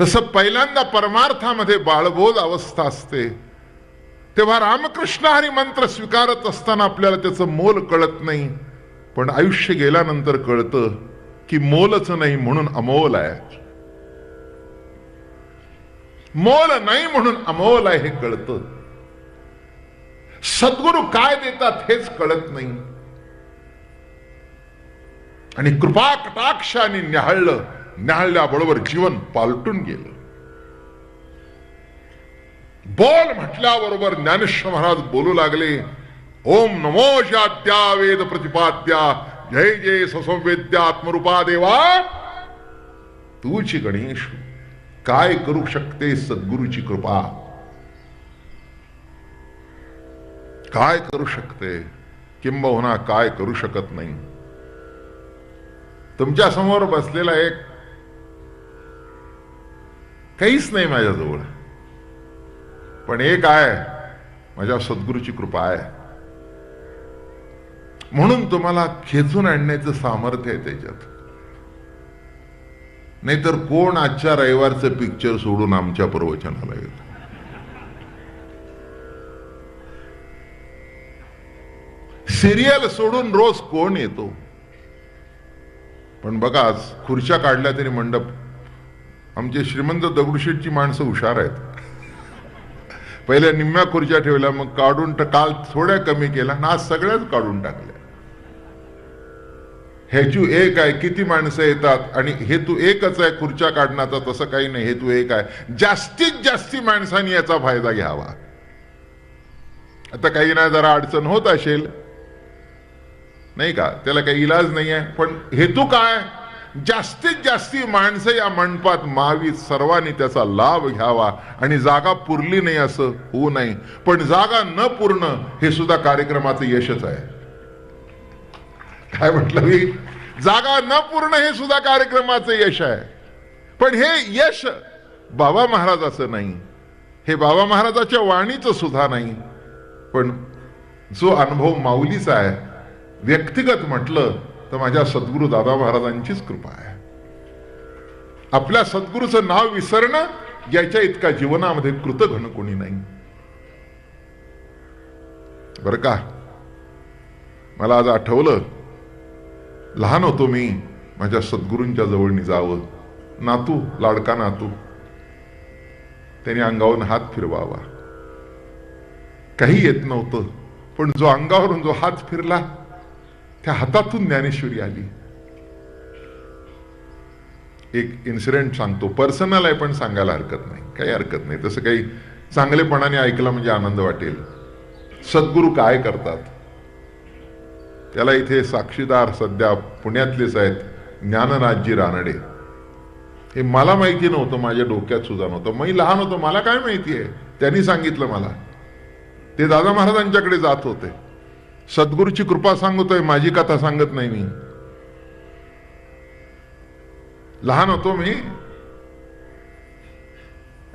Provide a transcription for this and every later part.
तसं पहिल्यांदा परमार्थामध्ये बाळबोध अवस्था असते. तेव्हा रामकृष्ण हरी मंत्र स्वीकारत असताना आपल्याला त्याचं मोल कळत नाही. पण आयुष्य गेल्यानंतर कळतं की मोलच नाही म्हणून अमोल आहे. मोल नाही म्हणून अमोल आहे हे कळतं. सद्गुरू काय देतात हेच कळत नाही. आणि कृपा कटाक्षाने न्याहाळलं. न्याहाळल्याबरोबर जीवन पालटून गेलं. बोल म्हटल्याबरोबर ज्ञानेश्वर महाराज बोलू लागले ओम नमो शाद्या वेद प्रतिपाद्या जय जय ससंवेद्या आत्मरूपा देवा. तूची गणेश काय करू शकते सद्गुरूची कृपा? काय करू शकते? किंबहुना काय करू शकत नाही? तुमच्यासमोर बसलेला एक काहीच नाही माझ्याजवळ. पण एक आहे माझ्या सद्गुरूची कृपा आहे. म्हणून तुम्हाला खेचून आणण्याचं सामर्थ्य आहे त्याच्यात. नाहीतर कोण आजच्या रविवारचं पिक्चर सोडून आमच्या प्रवचनाला येत? सिरियल सोडून रोज कोण येतो? पण बघा खुर्च्या काढल्या तरी मंडप आमचे श्रीमंत दगडूशेठची माणसं हुशार आहेत. पहिल्या निम्म्या खुर्च्या ठेवल्या मग काढून काल थोड्या कमी केला ना आज सगळ्याच काढून टाकल्या. ह्याची एक आहे किती माणसं येतात आणि हेतू एकच आहे खुर्च्या काढण्याचा तसं काही नाही हेतू एक आहे. जास्तीत जास्ती माणसांनी याचा फायदा घ्यावा. आता काही ना जरा अडचण होत असेल. नाही का? त्याला काही इलाज नाही आहे पण हेतू काय? जास्तीत जास्ती माणसं या मंडपात मावीत सर्वांनी त्याचा लाभ घ्यावा. आणि जागा पुरली नाही असं होऊ नये. पण जागा न पूर्ण हे सुद्धा कार्यक्रमाचं यशच आहे. काय म्हटलं मी? जागा न पूर्ण हे सुद्धा कार्यक्रमाचं यश आहे. पण हे यश बाबा महाराजाचं नाही. हे बाबा महाराजाच्या वाणीचं सुद्धा नाही. पण जो अनुभव माऊलीचा आहे व्यक्तिगत म्हटलं तर माझ्या सद्गुरू दादा महाराजांचीच कृपा आहे. आपल्या सद्गुरूचं नाव विसरणं याच्या इतका जीवनामध्ये कृतघन कोणी नाही. बर का? मला आज आठवलं लहान होतो मी माझ्या सद्गुरूंच्या जवळनी जावं नातू लाडका नातू त्याने अंगावरून हात फिरवावा. काही येत नव्हतं पण जो अंगावरून जो हात फिरला त्या हातातून ज्ञानेश्वरी आली. एक इन्सिडेंट सांगतो. पर्सनल आहे पण सांगायला हरकत नाही. काही हरकत नाही. तसं काही चांगलेपणाने ऐकला म्हणजे आनंद वाटेल. सद्गुरू काय करतात? त्याला इथे साक्षीदार सध्या पुण्यातलेच आहेत ज्ञानराजजी रानडे. हे मला माहिती नव्हतं माझ्या डोक्यात सुद्धा नव्हतं. मी लहान होतो मला काय माहिती आहे? त्यांनी सांगितलं मला. ते दादा महाराजांच्याकडे जात होते. सद्गुरूची कृपा सांगतोय माझी कथा सांगत नाही मी. लहान होतो मी.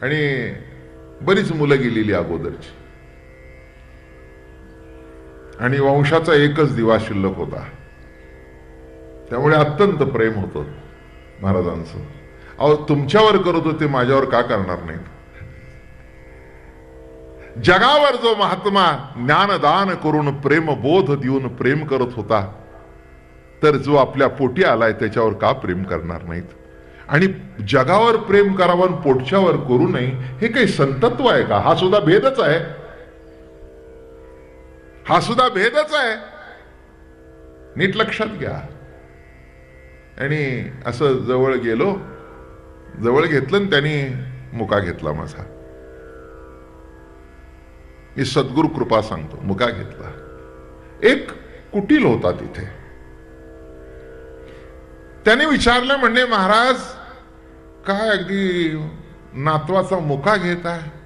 आणि बरीच मुलं गेलेली अगोदरची. आणि वंशाचा एकच दिवा शिल्लक होता. त्यामुळे अत्यंत प्रेम होतं महाराजांचं. अहो तुमच्यावर करत होते माझ्यावर का करणार नाहीत? जगावर जो महात्मा ज्ञानदान करून प्रेम बोध देऊन प्रेम करत होता तर जो आपल्या पोटी आलाय त्याच्यावर का प्रेम करणार नाहीत? आणि जगावर प्रेम करावं आणि पोटच्यावर करू नये हे काही संतत्व आहे का? हा सुद्धा भेदच आहे. हा सुद्धा भेदच आहे. नीट लक्षात घ्या. आणि असं जवळ गेलो जवळ घेतलं आणि त्यांनी मुका घेतला माझा. मी सद्गुरु कृपा सांगतो. मुका घेतला. एक कुटील होता तिथे. त्याने विचारलं म्हणजे महाराज काय अगदी नातवाचा मुका घेत आहे?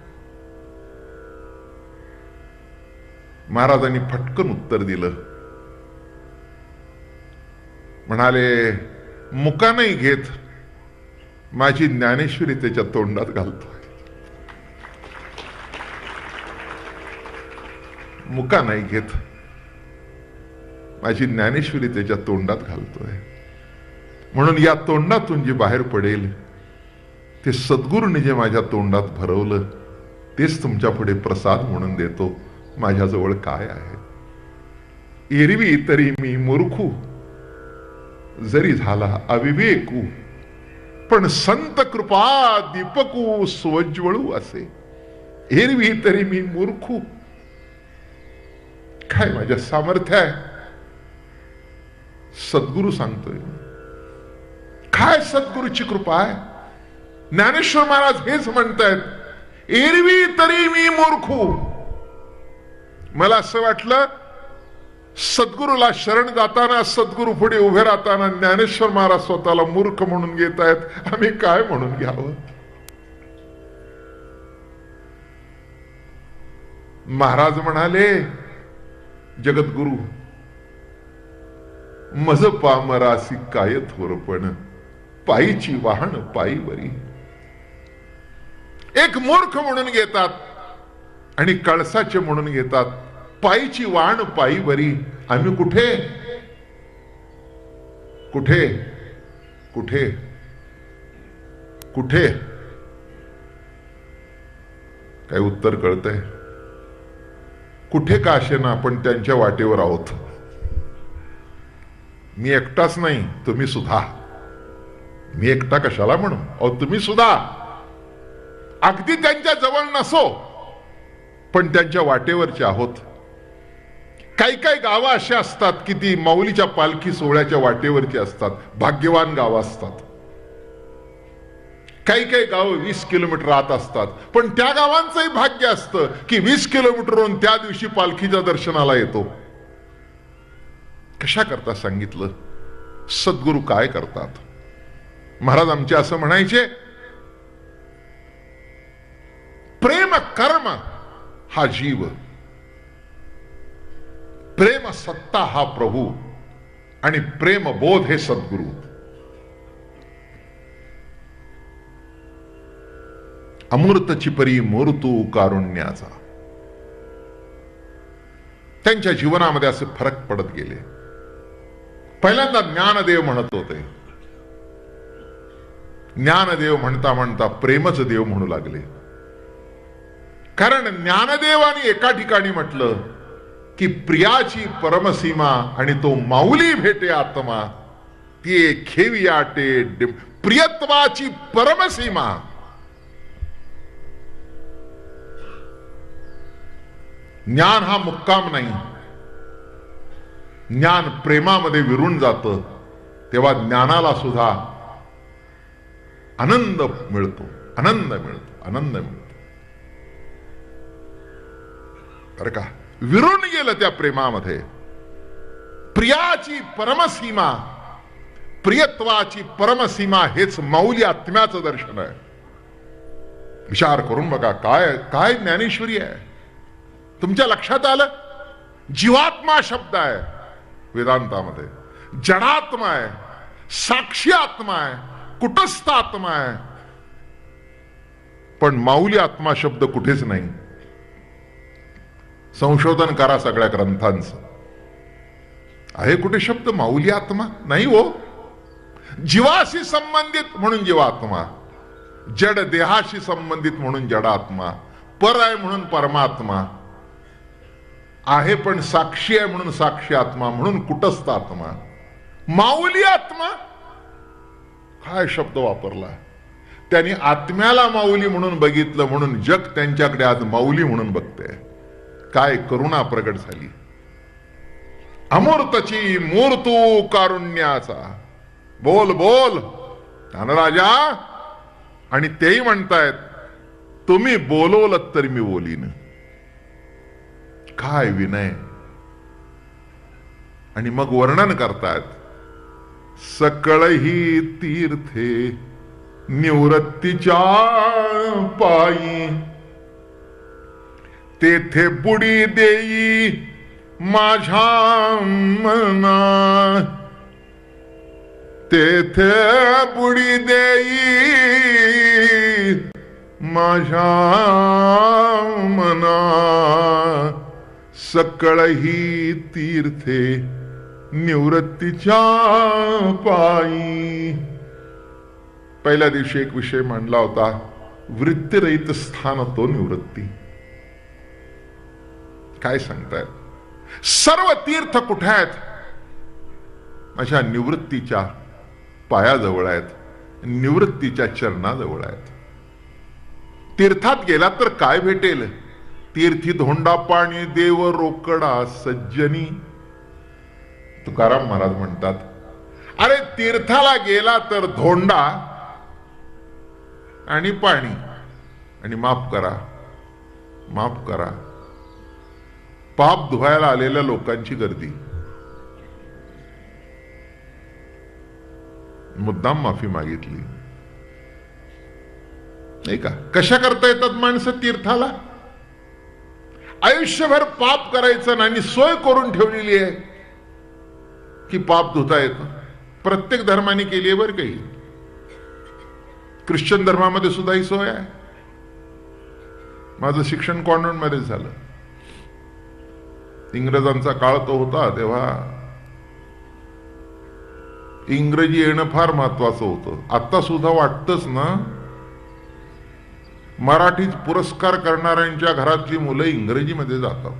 महाराजांनी फटकन उत्तर दिलं. म्हणाले मुका नाही घेत. माझी ज्ञानेश्वरी त्याच्या तोंडात घालतोय. मुका नाही घेत. माझी ज्ञानेश्वरी त्याच्या तोंडात घालतोय. म्हणून या तोंडातून जे बाहेर पडेल ते सद्गुरूने जे माझ्या तोंडात भरवलं तेच तुमच्यापुढे प्रसाद म्हणून देतो. माझ्याजवळ काय आहे? एरवी तरी मी मूर्खू. जरी झाला अविवेकू पण संत कृपा दीपकू स्वज्वळू असे. एरवी तरी मी मूर्खू. काय माझ्या सामर्थ्य आहे. सद्गुरू सांगतोय. काय सद्गुरूची कृपा आहे? ज्ञानेश्वर महाराज हेच म्हणतायत एरवी तरी मी मूर्खू. मला असं वाटलं सद्गुरूला शरण जाताना सद्गुरू पुढे उभे राहताना ज्ञानेश्वर महाराज स्वतःला मूर्ख म्हणून घेत आहेत आम्ही काय म्हणून घ्यावं? महाराज म्हणाले जगद्गुरु। मज पामरासी काय थोरपण पायीची वाहन पायीवरी एक मूर्ख म्हणून घेतात आणि कळसाचे म्हणून घेतात पायीची वाण पायीवरी आम्ही कुठे? कुठे? कुठे? कुठे? काही उत्तर कळतंय? कुठे का असेना आपण त्यांच्या वाटेवर आहोत? मी एकटाच नाही तुम्ही सुद्धा. मी एकटा कशाला म्हणू? अहो तुम्ही सुद्धा. अगदी त्यांच्या जवळ नसो पण त्यांच्या वाटेवरचे आहोत. काही काही गावं अशी असतात की ती माऊलीच्या पालखी सोहळ्याच्या वाटेवरची असतात भाग्यवान गावं असतात. काही काही गावं वीस किलोमीटर आत असतात. पण त्या गावांचंही भाग्य असतं की वीस किलोमीटरहून त्या दिवशी पालखीच्या दर्शनाला येतो. कशा करता सांगितलं? सद्गुरू काय करतात? महाराज आमचे असं म्हणायचे प्रेम कर्म हा जीव. प्रेम सत्ता हा प्रभू आणि प्रेम बोध हे सद्गुरू. अमृतची परी मूर्तू कारुण्याचा. त्यांच्या जीवनामध्ये असे फरक पडत गेले. पहिल्यांदा ज्ञानदेव म्हणत होते. ज्ञानदेव म्हणता म्हणता प्रेमच देव म्हणू लागले. कारण ज्ञानदेवानी एका ठिकाणी म्हटलं की प्रियाची परमसीमा आणि तो माऊली भेटे आत्मा ती खेवी आटे प्रियत्वाची परमसीमा. ज्ञान हा मुक्काम नाही. ज्ञान प्रेमामध्ये विरून जात तेव्हा ज्ञानाला सुद्धा आनंद मिळतो आनंद मिळतो आनंद मिळतो. बर का? विरून गेलं त्या प्रेमामध्ये. प्रियाची परमसीमा प्रियत्वाची परमसीमा हेच मौली आत्म्याचं दर्शन आहे. विचार करून बघा काय काय ज्ञानेश्वरी आहे? तुमच्या लक्षात आलं? जीवात्मा शब्द आहे वेदांतामध्ये. जडात्मा आहे साक्षी आत्मा आहे कुटस्थ आत्मा आहे. पण माऊली आत्मा शब्द कुठेच नाही. संशोधन करा सगळ्या ग्रंथांचं. आहे कुठे शब्द माऊली आत्मा? नाही हो. जीवाशी संबंधित म्हणून जीवात्मा. जड देहाशी संबंधित म्हणून जडात्मा. पर आहे म्हणून परमात्मा. आहे पण साक्षी आहे म्हणून साक्षी आत्मा म्हणून कुटस्थ आत्मा. माऊली आत्मा. काय शब्द वापरला? त्यांनी आत्म्याला माऊली म्हणून बघितलं म्हणून जग त्यांच्याकडे आज माऊली म्हणून बघते. काय करुणा प्रगट झाली. अमूर्तची मूर्तू कारुण्याचा. बोल बोल. धनराजा आणि तेही म्हणतायत तुम्ही बोलवलं तर मी बोलीन. काय विनय? आणि मग वर्णन करतायत सकळही तीर्थे निवृत्तीच्या पायी. तेथे बुडी देई माझ्या मना तेथे बुडी देई माझ्या मना सकळही तीर्थे निवृत्तीच्या पायी. पहिल्या दिवशी एक विषय मांडला होता वृत्तीरहित स्थान तो निवृत्ती. काय सांगतायत सर्व तीर्थ कुठे आहेत? माझ्या निवृत्तीच्या पायाजवळ आहेत निवृत्तीच्या चरणाजवळ आहेत. तीर्थात गेला तर काय भेटेल? तीर्थी धोंडा पाणी देव रोकडा सज्जनी. तुकाराम महाराज म्हणतात अरे तीर्थाला गेला तर धोंडा आणि पाणी. आणि माफ करा माफ करा. पाप धुवायला आलेल्या लोकांची गर्दी. मुद्दाम माफी मागितली. नाही का? कशा करता येतात माणसं तीर्थाला? आयुष्यभर पाप करायचं नाही आणि सोय करून ठेवलेली आहे की पाप धुता येत. प्रत्येक धर्माने केली आहे बरं काही ख्रिश्चन धर्मामध्ये सुद्धा ही सोय आहे. माझं शिक्षण कॉन्व्हेंटमध्ये झालं. इंग्रजांचा काळ तो होता तेव्हा इंग्रजी येणं फार महत्वाचं होतं. आता सुद्धा वाटतच ना मराठीत पुरस्कार करणाऱ्यांच्या घरातली मुलं इंग्रजीमध्ये जातात.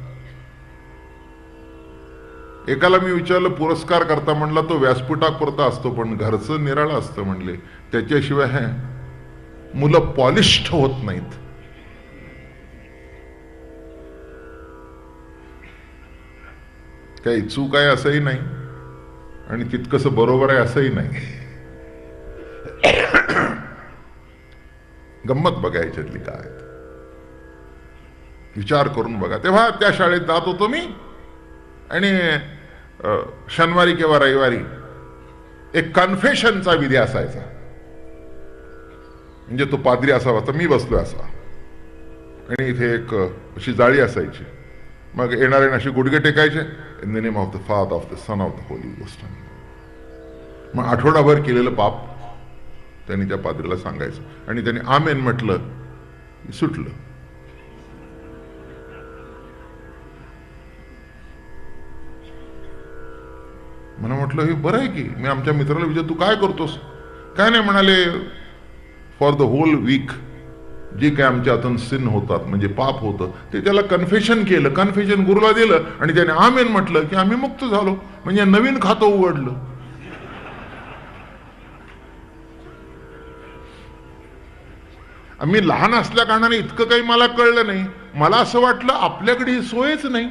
एकाला मी विचारलं पुरस्कार करता म्हणला तो व्यासपीठापुरता असतो पण घरचं निराळं असतं म्हणले. त्याच्याशिवाय मुलं पॉलिश होत नाहीत. काही चूक आहे असंही नाही आणि तितकस बरोबर आहे असंही नाही. गंमत बघा याच्यातली काय विचार करून बघा. तेव्हा त्या शाळेत जात होतो मी. आणि शनिवारी किंवा रविवारी एक कन्फेशनचा विधी असायचा. म्हणजे तो पादरी असावा तर मी बसलो असा. आणि इथे एक अशी जाळी असायची. मग येणारे अशी गुडघे टेकायचे. In the name of the father of the son of the holy गोष्ट मग आठवडाभर केलेलं पाप. त्यांनी त्या पादरीला सांगायचं. आणि त्यांनी आमेन म्हटलं सुटलं. मला म्हटलं हे बरं आहे की मी आमच्या मित्राला विचार तू काय करतोस? काय नाही म्हणाले फॉर द होल वीक जे काय आमच्या हातून सिन होतात म्हणजे पाप होतं ते त्याला कन्फेशन केलं. कन्फेशन गुरुला दिलं आणि त्याने आमेन म्हटलं की आम्ही मुक्त झालो. म्हणजे नवीन खातं उघडलं. मी लहान असल्या कारणाने इतकं काही मला कळलं नाही. मला असं वाटलं आपल्याकडे ही सोयच नाही.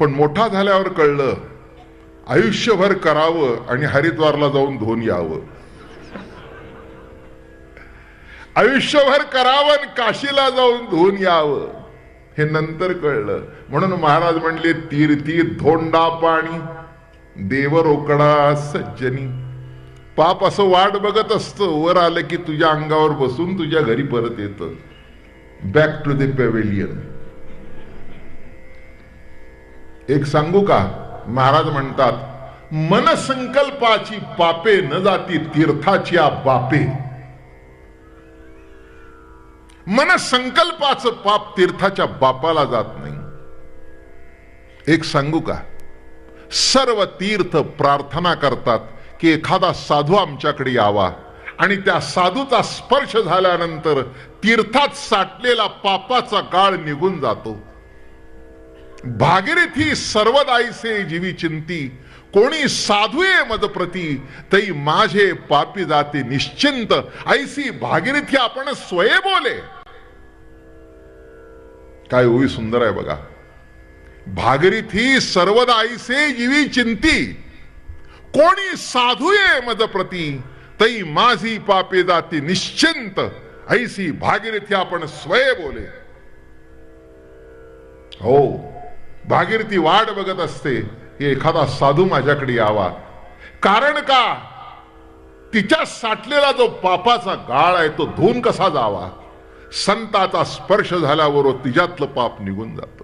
पण मोठा झाल्यावर कळलं आयुष्यभर करावं आणि हरिद्वारला जाऊन धुवून यावं. आयुष्यभर करावं आणि काशीला जाऊन धुवून यावं. हे नंतर कळलं. म्हणून महाराज म्हणले तीर्थी धोंडा पाणी देवरोकडा सज्जनी. पाप असं वाट बघत असतं. वर आलं की तुझ्या अंगावर बसून तुझ्या घरी परत येतं. बॅक टू द एक सांगू का? महाराज म्हणतात मनसंकल्पाची पापे न जाती तीर्थाची बापे. मनसंकल्पाचं पाप तीर्थाच्या बापाला जात नाही. एक सांगू का? सर्व तीर्थ प्रार्थना करतात. की एखादा साधू आमच्याकडे यावा. आणि त्या साधूचा स्पर्श झाल्यानंतर तीर्थात साठलेला पापाचा गाळ निघून जातो. भागीरथी सर्वदायसे जीवी चिंती. कोणी साधुये मदप्रती तई माझे पापी जाते निश्चिंत. ऐसी भागीरथी आपण स्वये बोले. काय ओवी सुंदर आहे बघा. भागीरथी सर्वदायसे जीवी चिंती. कोणी साधुये मदप्रती तई माझी पापे जाती निश्चिंत ऐसी भागीरथी आपण स्वय बोले. हो भागीरथी वाट बघत असते की एखादा साधू माझ्याकडे यावा. कारण का? तिच्या साठलेला जो पापाचा गाळ आहे तो धुवून कसा जावा? संताचा स्पर्श झाल्यावर तिच्यातलं पाप निघून जात.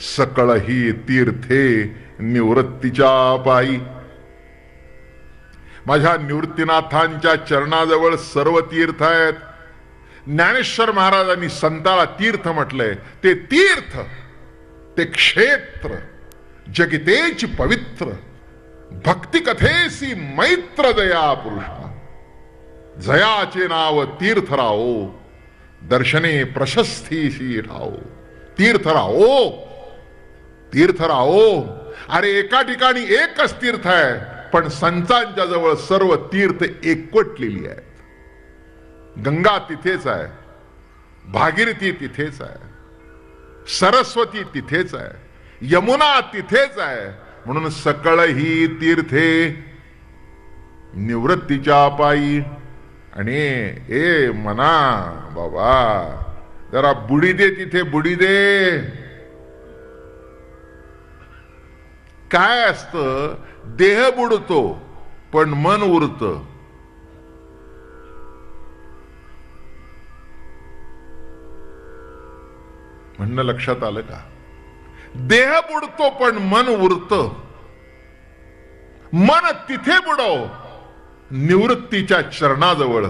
सकळ ही तीर्थे निवृत्तीच्या पायी. माझ्या निवृत्तीनाथांच्या चरणाजवळ सर्व तीर्थ आहेत. ज्ञानेश्वर महाराजांनी संताला तीर्थ म्हटलंय. ते तीर्थ ते क्षेत्र जगितेच पवित्र भक्ती कथेसी मैत्र दया पुरुषा. जयाचे नाव तीर्थ राहो दर्शने प्रशस्तीशी राहो. तीर्थ राहो तीर्थ राहो. अरे एका ठिकाणी एकच तीर्थ आहे पण संतांच्या जवळ सर्व तीर्थ एकवटलेली आहेत. गंगा तिथेच आहे भागीरथी तिथेच आहे सरस्वती तिथेच आहे यमुना तिथेच आहे. म्हणून सकळ ही तीर्थे निवृत्तीच्या पायी आणि ए मना बाबा जरा बुडी दे तिथे बुडी दे. काय असतं? देह बुडतो पण मन उरत. म्हणणं लक्षात आलं का? देह बुडतो पण मन उरत. मन तिथे बुडव निवृत्तीच्या चरणाजवळ.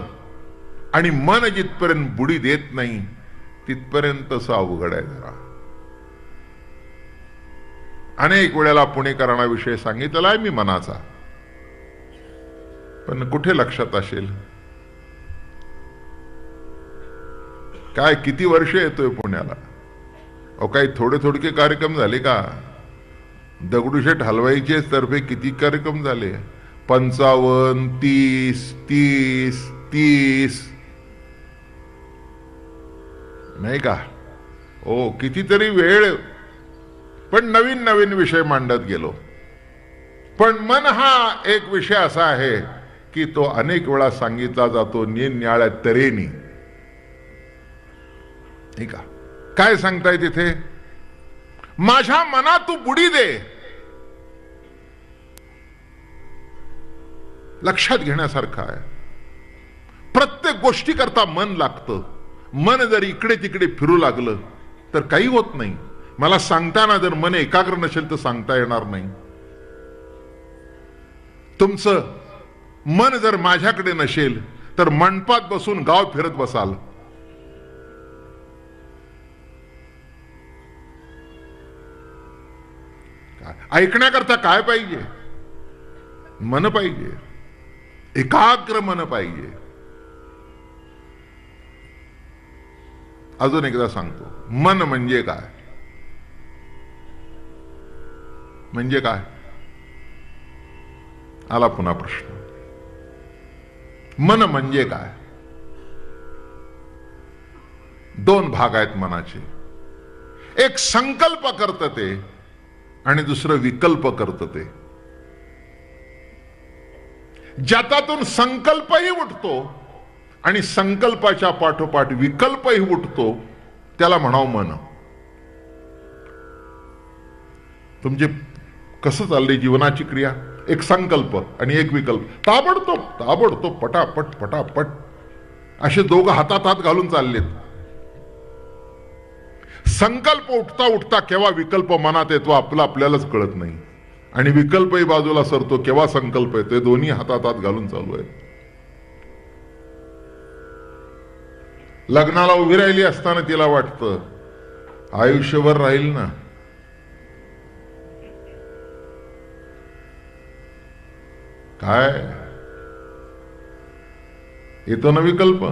आणि मन जिथपर्यंत बुडी देत नाही तिथपर्यंत अवघड आहे जरा. अनेक वेळेला पुणेकरांना विषय सांगितलेला आहे मी मनाचा. पण कुठे लक्षात असेल? काय किती वर्ष येतोय पुण्याला? अहो काही थोडे थोडके कार्यक्रम झाले का? दगडूशेठ हलवाईचे तर्फे किती कार्यक्रम झाले? पंचावन्न तीस तीस तीस. नाही का? ओ कितीतरी वेळ पण नवीन नवीन विषय मांडत गेलो. पण मन हा एक विषय असा आहे की तो अनेक वेळा सांगितला जातो निरनिळ्या तऱ्हेनी का? काय सांगताय तिथे? माझ्या मना तू बुडी दे. लक्षात घेण्यासारखं आहे. प्रत्येक गोष्टी करता मन लागतं. मन जर इकडे तिकडे फिरू लागलं तर काही होत नाही. मला सांगताना जर मन एकाग्र नसेल तर सांगता येणार नाही. तुमचं मन जर माझ्याकडे नसेल तर मंडपात बसून गाव फिरत बसाल. ऐकण्याकरता काय पाहिजे? मन पाहिजे. एकाग्र मन पाहिजे. अजून एकदा सांगतो मन म्हणजे काय? म्हणजे काय? आला पुन्हा प्रश्न. मन म्हणजे काय? दोन भाग आहेत मनाचे. एक संकल्प करत ते आणि दुसरं विकल्प करत ते. ज्यातातून संकल्पही उठतो आणि संकल्पाच्या पाठोपाठ विकल्पही उठतो त्याला म्हणाव मन. तुमचे कसं चाललंय जीवनाची क्रिया? एक संकल्प आणि एक विकल्प. ताबडतोब ताबडतोब पटापट पटापट. असे दोघं हातात हात घालून चाललेत. संकल्प उठता उठता केव्हा विकल्प मनात येतो आपला आपल्यालाच कळत नाही. आणि विकल्पही बाजूला सरतो केव्हा संकल्प येतो दोन्ही हातात हात घालून चालू आहे लग्नाला उभी राहिली असताना तिला वाटतं आयुष्यभर राहील ना? काय? येतो ना विकल्प.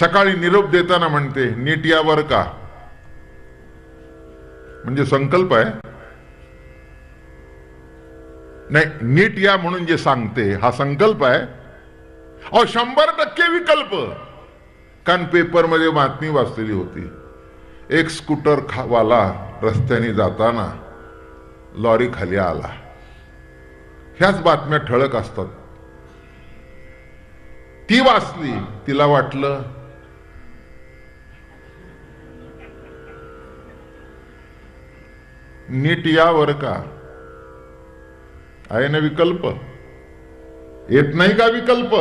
सकाळी निरोप देताना म्हणते नीट यावर का? म्हणजे संकल्प आहे. नाही नीट या म्हणून जे सांगते हा संकल्प आहे. अहो शंभर टक्के विकल्प. कारण पेपरमध्ये बातमी वाचलेली होती. एक स्कूटर खावाला रस्त्याने जाताना लॉरी खाली आला. ह्याच बातम्या ठळक असतात. ती वाचली तिला वाटलं नीट यावर का? आहे ना विकल्प? येत नाही का विकल्प?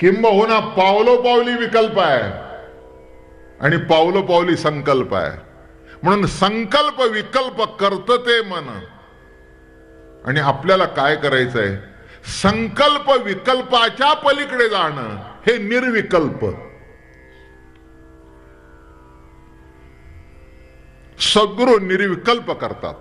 किंबहुना पावलो पावली विकल्प आहे. आणि पावलो पावली संकल्प आहे. म्हणून संकल्प विकल्प करत ते मन. आणि आपल्याला काय करायचंय? संकल्प विकल्पाच्या पलीकडे जाणं हे निर्विकल्प. सगुरु निर्विकल्प करतात.